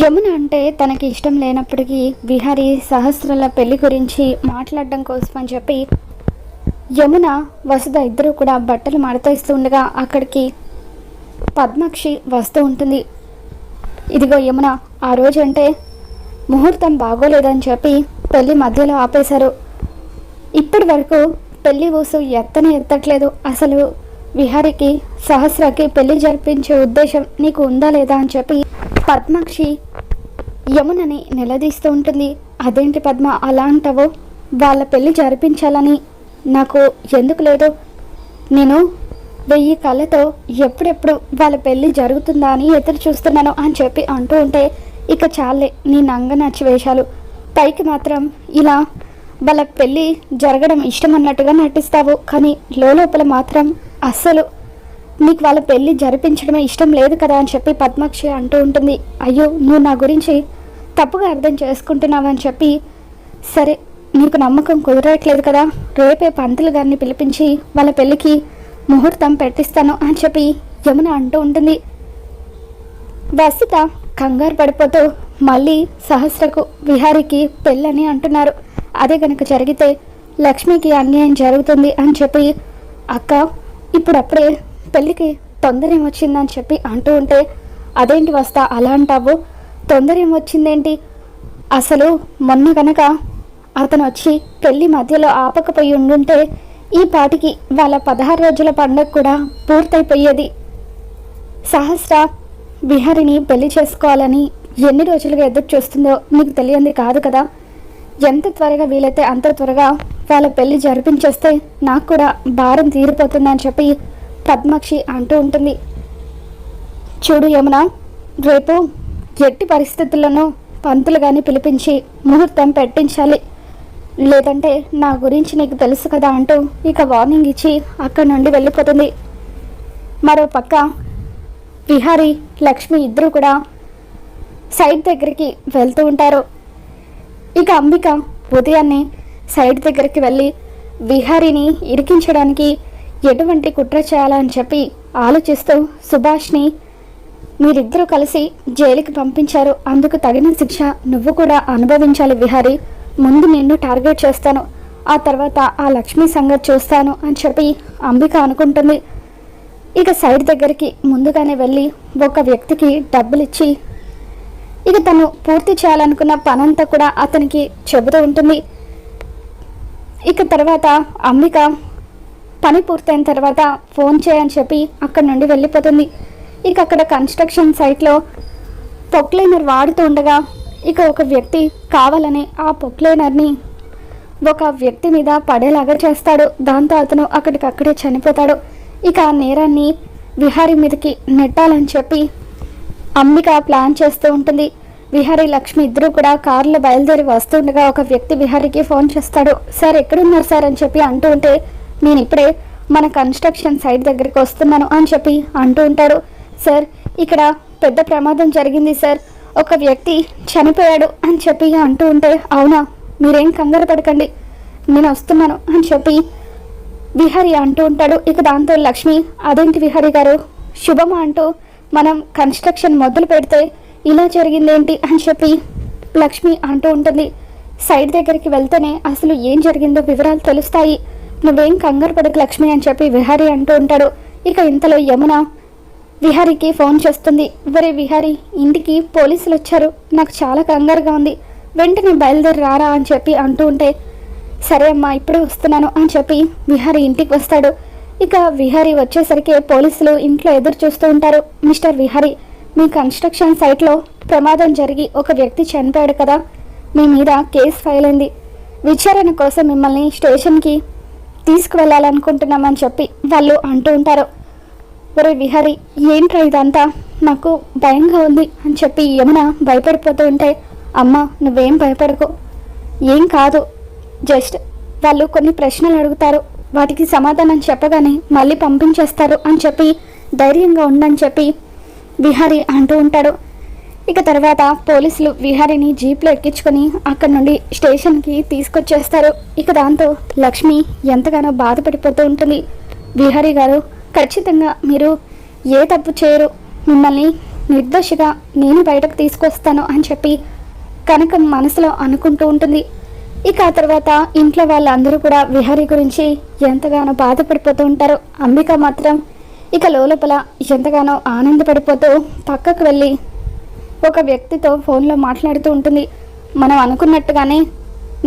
యమున అంటే తనకి ఇష్టం లేనప్పటికీ విహారీ సహస్రల పెళ్ళి గురించి మాట్లాడడం కోసం అని చెప్పి యమున వసుధ ఇద్దరు కూడా బట్టలు మడతేస్తూ ఉండగా అక్కడికి పద్మాక్షి వస్తూ ఉంటుంది. ఇదిగో యమున ఆ రోజు అంటే ముహూర్తం బాగోలేదని చెప్పి పెళ్ళి మధ్యలో ఆపేశారు. ఇప్పటి వరకు పెళ్ళి ఊసు ఎత్తనే ఎత్తట్లేదు. అసలు విహారికి సహస్రకి పెళ్ళి జరిపించే ఉద్దేశం నీకు ఉందా లేదా అని చెప్పి పద్మాక్షి. యమునని నిలదీస్తూ ఉంటుంది. అదేంటి పద్మ అలా అంటావో? వాళ్ళ పెళ్ళి జరిపించాలని నాకు ఎందుకు లేదు? నేను వెయ్యి కళ్ళతో ఎప్పుడెప్పుడు వాళ్ళ పెళ్ళి జరుగుతుందా అని ఎదురు చూస్తున్నాను అని చెప్పి అంటూ ఉంటే ఇక చాలే నీ నంగనచ్చి వేషాలు. పైకి మాత్రం ఇలా వాళ్ళ పెళ్ళి జరగడం ఇష్టం అన్నట్టుగా నటిస్తావు. కానీ లోపల మాత్రం అస్సలు నీకు వాళ్ళ పెళ్ళి జరిపించడమే ఇష్టం లేదు కదా అని చెప్పి పద్మాక్షి అంటూ ఉంటుంది. అయ్యో నువ్వు నా గురించి తప్పుగా అర్థం చేసుకుంటున్నావు అని చెప్పి సరే నీకు నమ్మకం కుదరట్లేదు కదా రేపే పంతులు గారిని పిలిపించి వాళ్ళ పెళ్ళికి ముహూర్తం పెట్టిస్తాను అని చెప్పి యమున అంటూ ఉంటుంది. వసిత కంగారు పడిపోతూ మళ్ళీ సహస్రకు విహారికి పెళ్ళని అంటున్నారు. అదే కనుక జరిగితే లక్ష్మికి అన్యాయం జరుగుతుంది అని చెప్పి అక్క ఇప్పుడప్పుడే పెళ్ళికి తొందర ఏమొచ్చిందని చెప్పి అంటూ ఉంటే అదేంటి వస్తా అలా అంటావు? తొందర ఏమొచ్చిందేంటి అసలు మొన్న కనుక అతను వచ్చి పెళ్ళి మధ్యలో ఆపకపోయి ఉండుంటే ఈ పాటికి వాళ్ళ పదహారు రోజుల పండగ కూడా పూర్తయిపోయేది. సహస్ర విహారిని పెళ్ళి చేసుకోవాలని ఎన్ని రోజులుగా ఎదురు చూస్తుందో నీకు తెలియంది కాదు కదా? ఎంత త్వరగా వీలైతే అంత త్వరగా వాళ్ళ పెళ్ళి జరిపించేస్తే నాకు కూడా భారం తీరిపోతుందని చెప్పి పద్మాక్షి అంటూ ఉంటుంది. చూడు యమున రేపు ఎట్టి పరిస్థితుల్లోనూ పంతులు కానీ పిలిపించి ముహూర్తం పెట్టించాలి. లేదంటే నా గురించి నీకు తెలుసు కదా అంటూ ఇక వార్నింగ్ ఇచ్చి అక్కడి నుండి వెళ్ళిపోతుంది. మరో పక్క విహారి లక్ష్మి ఇద్దరు కూడా సైడ్ దగ్గరికి వెళ్తూ ఉంటారు. ఇక అంబిక ఉదయాన్నే సైడ్ దగ్గరికి వెళ్ళి విహారిని ఇరికించడానికి ఎటువంటి కుట్ర చేయాలని చెప్పి ఆలోచిస్తూ సుభాష్ని మీరిద్దరూ కలిసి జైలుకి పంపించారు. అందుకు తగిన శిక్ష నువ్వు కూడా అనుభవించాలి విహారి. ముందు నిన్ను టార్గెట్ చేస్తాను. ఆ తర్వాత ఆ లక్ష్మి సంగతి చూస్తాను అని చెప్పి అంబిక అనుకుంటుంది. ఇక సైడ్ దగ్గరికి ముందుగానే వెళ్ళి ఒక వ్యక్తికి డబ్బులు ఇచ్చి ఇక తను పూర్తి చేయాలనుకున్న పనంతా కూడా అతనికి చెబుతూ ఉంటుంది. ఇక తర్వాత అంబిక పని పూర్తయిన తర్వాత ఫోన్ చేయని చెప్పి అక్కడ నుండి వెళ్ళిపోతుంది. ఇక అక్కడ కన్స్ట్రక్షన్ సైట్లో పొక్లైనర్ వాడుతూ ఉండగా ఇక ఒక వ్యక్తి కావాలని ఆ పొక్లైనర్ని ఒక వ్యక్తి మీద పడేలాగా చేస్తాడు. దాంతో అతను అక్కడికక్కడే చనిపోతాడు. ఇక ఆ నేరాన్ని విహారీ మీదకి నెట్టాలని చెప్పి అంబిక ప్లాన్ చేస్తూ ఉంటుంది. విహారీ లక్ష్మి ఇద్దరూ కూడా కారులో బయలుదేరి వస్తుండగా ఒక వ్యక్తి విహారీకి ఫోన్ చేస్తాడు. సార్ ఎక్కడున్నారు సార్? అని చెప్పి అంటూ ఉంటే నేను ఇప్పుడే మన కన్స్ట్రక్షన్ సైట్ దగ్గరికి వస్తున్నాను అని చెప్పి అంటూ ఉంటాడు. సార్ ఇక్కడ పెద్ద ప్రమాదం జరిగింది సార్. ఒక వ్యక్తి చనిపోయాడు అని చెప్పి అంటూ ఉంటే అవునా? మీరేం కంగారు పడకండి. నేను వస్తున్నాను అని చెప్పి విహారి అంటూ ఉంటాడు. ఇక దాంతో లక్ష్మి అదేంటి విహారి గారు? శుభమా? అంటూ మనం కన్స్ట్రక్షన్ మొదలు పెడితే ఇలా జరిగిందేంటి అని చెప్పి లక్ష్మి అంటూ ఉంటుంది. సైడ్ దగ్గరికి వెళ్తేనే అసలు ఏం జరిగిందో వివరాలు తెలుస్తాయి. నువ్వేం కంగారు పడకు లక్ష్మి అని చెప్పి విహారి అంటూ ఉంటాడు. ఇక ఇంతలో యమున విహారీకి ఫోన్ చేస్తుంది. వరే విహారీ ఇంటికి పోలీసులు వచ్చారు. నాకు చాలా కంగారుగా ఉంది. వెంటనే బయలుదేరి రారా అని చెప్పి అంటూ ఉంటే సరే అమ్మా ఇప్పుడే వస్తున్నాను అని చెప్పి విహారీ ఇంటికి వస్తాడు. ఇక విహారీ వచ్చేసరికి పోలీసులు ఇంట్లో ఎదురు చూస్తూ ఉంటారు. మిస్టర్ విహారీ మీ కన్స్ట్రక్షన్ సైట్లో ప్రమాదం జరిగి ఒక వ్యక్తి చనిపోయాడు కదా. మీ మీద కేసు ఫైల్ అయింది. విచారణ కోసం మిమ్మల్ని స్టేషన్కి తీసుకువెళ్ళాలనుకుంటున్నామని చెప్పి వాళ్ళు అంటూ ఉంటారు. ఒరే విహారీ ఏంట్రా ఇదంతా? నాకు భయంగా ఉంది అని చెప్పి యమున భయపడిపోతూ ఉంటే అమ్మ నువ్వేం భయపడకు. ఏం కాదు. జస్ట్ వాళ్ళు కొన్ని ప్రశ్నలు అడుగుతారు. వాటికి సమాధానం చెప్పగానే మళ్ళీ పంపించేస్తారు అని చెప్పి ధైర్యంగా ఉండని చెప్పి విహారీ అంటూ ఉంటాడు. ఇక తర్వాత పోలీసులు విహారిని జీప్లో ఎక్కించుకొని అక్కడి నుండి స్టేషన్కి తీసుకొచ్చేస్తారు. ఇక దాంతో లక్ష్మి ఎంతగానో బాధపడిపోతూ ఉంటుంది. విహారి గారు ఖచ్చితంగా మీరు ఏ తప్పు చేయరు. మిమ్మల్ని నిర్దోషిగా నేను బయటకు తీసుకొస్తాను అని చెప్పి కనుక మనసులో అనుకుంటూ ఉంటుంది. ఇక ఆ తర్వాత ఇంట్లో వాళ్ళందరూ కూడా విహారీ గురించి ఎంతగానో బాధపడిపోతూ ఉంటారు. అంబిక మాత్రం ఇక లోపల ఎంతగానో ఆనందపడిపోతూ పక్కకు వెళ్ళి ఒక వ్యక్తితో ఫోన్లో మాట్లాడుతూ ఉంటుంది. మనం అనుకున్నట్టుగానే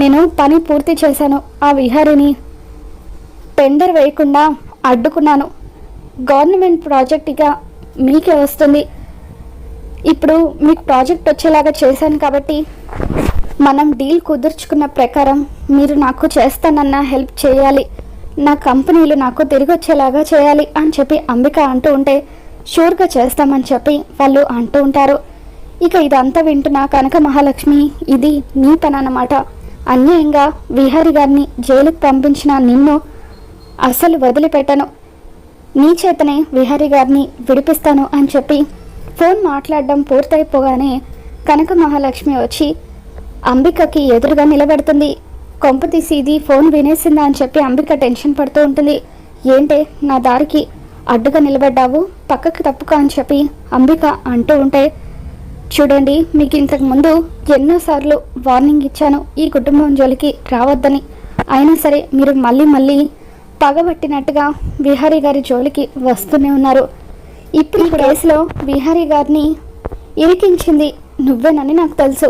నేను పని పూర్తి చేశాను. ఆ విహారిని టెండర్ వేయకుండా అడ్డుకున్నాను. గవర్నమెంట్ ప్రాజెక్ట్గా మీకే వస్తుంది. ఇప్పుడు మీకు ప్రాజెక్ట్ వచ్చేలాగా చేశాను కాబట్టి మనం డీల్ కుదుర్చుకున్న ప్రకారం మీరు నాకు చేస్తానన్న హెల్ప్ చేయాలి. నా కంపెనీలు నాకు తిరిగి వచ్చేలాగా చేయాలి అని చెప్పి అంబిక అంటూ ఉంటే షూర్గా చేస్తామని చెప్పి వాళ్ళు అంటూ ఉంటారు. ఇక ఇదంతా వింటున్న కనక మహాలక్ష్మి ఇది నీ పని అన్నమాట. అన్యాయంగా విహారి గారిని జైలుకు పంపించిన నిన్ను అస్సలు వదిలిపెట్టను. నీ చేతనే విహారి గారిని విడిపిస్తాను అని చెప్పి ఫోన్ మాట్లాడడం పూర్తయిపోగానే కనక మహాలక్ష్మి వచ్చి అంబికకి ఎదురుగా నిలబడుతుంది. కొంప తీసి ఇది ఫోన్ వినేసిందా అని చెప్పి అంబిక టెన్షన్ పడుతూ ఉంటుంది. ఏంటే నా దారికి అడ్డుగా నిలబడ్డావు పక్కకి తప్పుకో అని చెప్పి అంబిక అంటూ ఉంటే చూడండి మీకు ఇంతకు ముందు ఎన్నోసార్లు వార్నింగ్ ఇచ్చాను. ఈ కుటుంబం జోలికి రావద్దని. అయినా సరే మీరు మళ్ళీ మళ్ళీ పగబట్టినట్టుగా విహారీ గారి జోలికి వస్తూనే ఉన్నారు. ఇప్పుడు కేసులో విహారీ గారిని ఇరికించింది నువ్వేనని నాకు తెలుసు.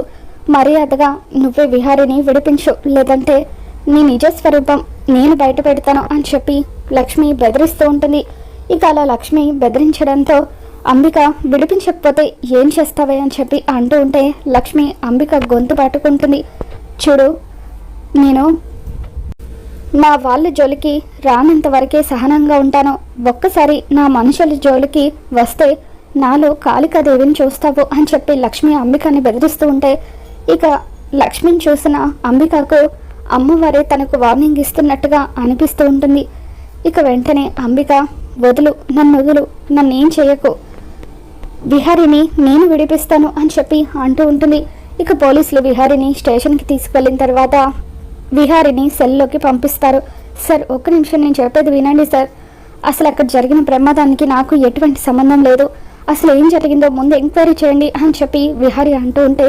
మర్యాదగా నువ్వే విహారిని విడిపించు. లేదంటే నీ నిజ స్వరూపం నేను బయట పెడతాను అని చెప్పి లక్ష్మి బెదిరిస్తూ ఉంటుంది. ఇక అలా లక్ష్మి బెదిరించడంతో అంబిక విడిపించకపోతే ఏం చేస్తావే అని చెప్పి అంటూ ఉంటే లక్ష్మి అంబిక గొంతు పట్టుకుంటుంది. చూడు నేను నా వాళ్ళ జోలికి రానంత వరకే సహనంగా ఉంటాను. ఒక్కసారి నా మనుషుల జోలికి వస్తే నాలో కాళికాదేవిని చూస్తావు అని చెప్పి లక్ష్మి అంబికని బెదిరిస్తూ ఉంటే ఇక లక్ష్మిని చూసిన అంబికకు అమ్మవారే తనకు వార్నింగ్ ఇస్తున్నట్టుగా అనిపిస్తూ ఉంటుంది. ఇక వెంటనే అంబిక వదులు నన్ను వదులు నన్ను ఏం చేయకు. విహారిని నేను విడిపిస్తాను అని చెప్పి అంటూ ఉంటుంది. ఇక పోలీసులు విహారిని స్టేషన్కి తీసుకెళ్ళిన తర్వాత విహారిని సెల్లోకి పంపిస్తారు. సార్ ఒక్క నిమిషం నేను చెప్పేది వినండి సార్. అసలు అక్కడ జరిగిన ప్రమాదానికి నాకు ఎటువంటి సంబంధం లేదు. అసలు ఏం జరిగిందో ముందు ఎంక్వైరీ చేయండి అని చెప్పి విహారి అంటూ ఉంటే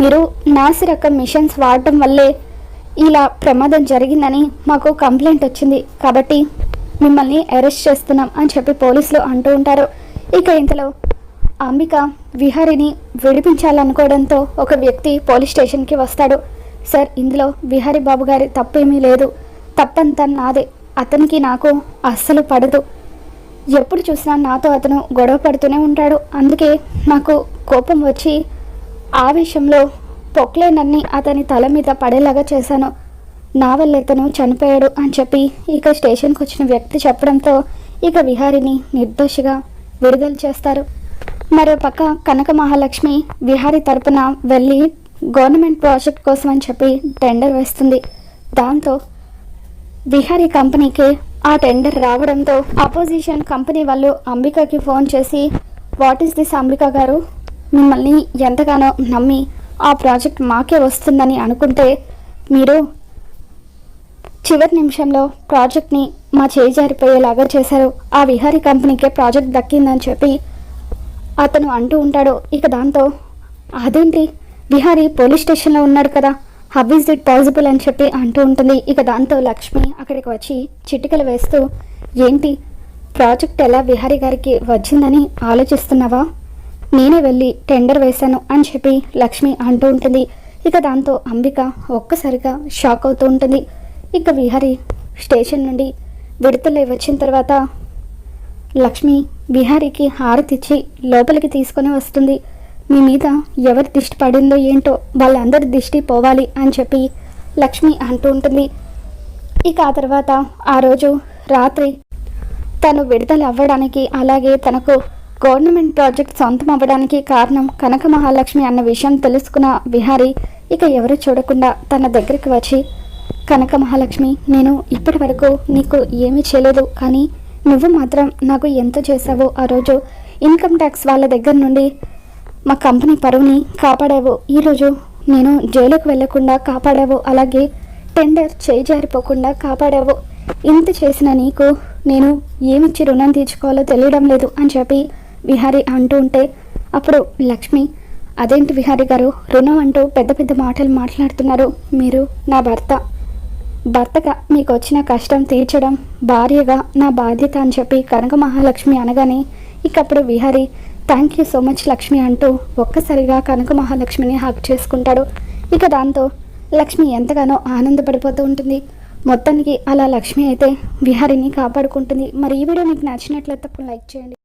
మీరు నాసి రకం మిషన్స్ వాడటం వల్లే ఇలా ప్రమాదం జరిగిందని మాకు కంప్లైంట్ వచ్చింది. కాబట్టి మిమ్మల్ని అరెస్ట్ చేస్తున్నాం అని చెప్పి పోలీసులు అంటూ ఉంటారు. ఇక ఇంతలో అంబిక విహారిని విడిపించాలనుకోవడంతో ఒక వ్యక్తి పోలీస్ స్టేషన్కి వస్తాడు. సార్ ఇందులో విహారి బాబు గారి తప్పేమీ లేదు. తప్పంతా నాదే. అతనికి నాకు అస్సలు పడదు. ఎప్పుడు చూసినా నాతో అతను గొడవ పడుతూనే ఉంటాడు. అందుకే నాకు కోపం వచ్చి ఆవేశంలో పొక్లేనన్ని అతని తల మీద పడేలాగా చేశాను. నా వల్ల ఇతను చనిపోయాడు అని చెప్పి ఇక స్టేషన్కి వచ్చిన వ్యక్తి చెప్పడంతో ఇక విహారిని నిర్దోషిగా విడుదల చేస్తారు. మరో పక్క కనక మహాలక్ష్మి విహారి తరపున వెళ్ళి గవర్నమెంట్ ప్రాజెక్ట్ కోసం అని చెప్పి టెండర్ వేస్తుంది. దాంతో విహారీ కంపెనీకి ఆ టెండర్ రావడంతో అపోజిషన్ కంపెనీ వాళ్ళు అంబికకి ఫోన్ చేసి what is this Ambika garu? మిమ్మల్ని ఎంతగానో నమ్మి ఆ ప్రాజెక్ట్ మాకే వస్తుందని అనుకుంటే మీరు చివరి నిమిషంలో ప్రాజెక్ట్ని మా చేయి జారిపోయేలాగా చేశారు. ఆ విహారీ కంపెనీకే ప్రాజెక్ట్ దక్కిందని చెప్పి అతను అంటూ ఉంటాడో. ఇక దాంతో అదేంటి? విహారీ పోలీస్ స్టేషన్లో ఉన్నాడు కదా. How is it possible? అని చెప్పి అంటూ ఉంటుంది. ఇక దాంతో లక్ష్మి అక్కడికి వచ్చి చిటికలు వేస్తూ ఏంటి? ప్రాజెక్ట్ ఎలా విహారీ గారికి వచ్చిందని ఆలోచిస్తున్నావా? నేనే వెళ్ళి టెండర్ వేశాను అని చెప్పి లక్ష్మి అంటూ ఉంటుంది. ఇక దాంతో అంబిక ఒక్కసారిగా షాక్ అవుతూ ఉంటుంది. ఇక విహారీ స్టేషన్ నుండి విడుదలై వచ్చిన తర్వాత లక్ష్మి విహారీకి హారతిచ్చి లోపలికి తీసుకొని వస్తుంది. మీ మీద ఎవరి దిష్టి పడిందో ఏంటో వాళ్ళందరి దిష్టి పోవాలి అని చెప్పి లక్ష్మి అంటూ ఉంటుంది. ఇక ఆ తర్వాత ఆ రోజు రాత్రి తను విడుదల అవ్వడానికి అలాగే తనకు గవర్నమెంట్ ప్రాజెక్ట్ సొంతం అవ్వడానికి కారణం కనక మహాలక్ష్మి అన్న విషయం తెలుసుకున్న విహారీ ఇక ఎవరు చూడకుండా తన దగ్గరికి వచ్చి కనక మహాలక్ష్మి నేను ఇప్పటి వరకు నీకు ఏమీ చేయలేదు కానీ నువ్వు మాత్రం నాకు ఎంత చేసావో ఆ రోజు ఇన్కమ్ ట్యాక్స్ వాళ్ళ దగ్గర నుండి మా కంపెనీ పరువుని కాపాడావు ఈరోజు నేను జైలుకు వెళ్ళకుండా కాపాడావు అలాగే టెండర్ చేయి జారిపోకుండా కాపాడావు ఇంత చేసిన నీకు నేను ఏమిచ్చి రుణం తీర్చుకోవాలో తెలియడం లేదు అని చెప్పి విహారి అంటూ ఉంటే అప్పుడు లక్ష్మి అదేంటి విహారి గారు రుణం అంటూ పెద్ద పెద్ద మాటలు మాట్లాడుతున్నారు మీరు నా భర్త. భర్తగా మీకు వచ్చిన కష్టం తీర్చడం భార్యగా నా బాధ్యత అని చెప్పి కనక మహాలక్ష్మి అనగానే ఇకప్పుడు Vihari thank you so much Lakshmi అంటూ ఒక్కసారిగా కనక మహాలక్ష్మిని హక్ చేసుకుంటాడు. ఇక దాంతో లక్ష్మి ఎంతగానో ఆనందపడిపోతూ ఉంటుంది. మొత్తానికి అలా లక్ష్మి అయితే విహారిని కాపాడుకుంటుంది. మరి ఈ వీడియో మీకు నచ్చినట్లయితే తప్పకుండా లైక్ చేయండి.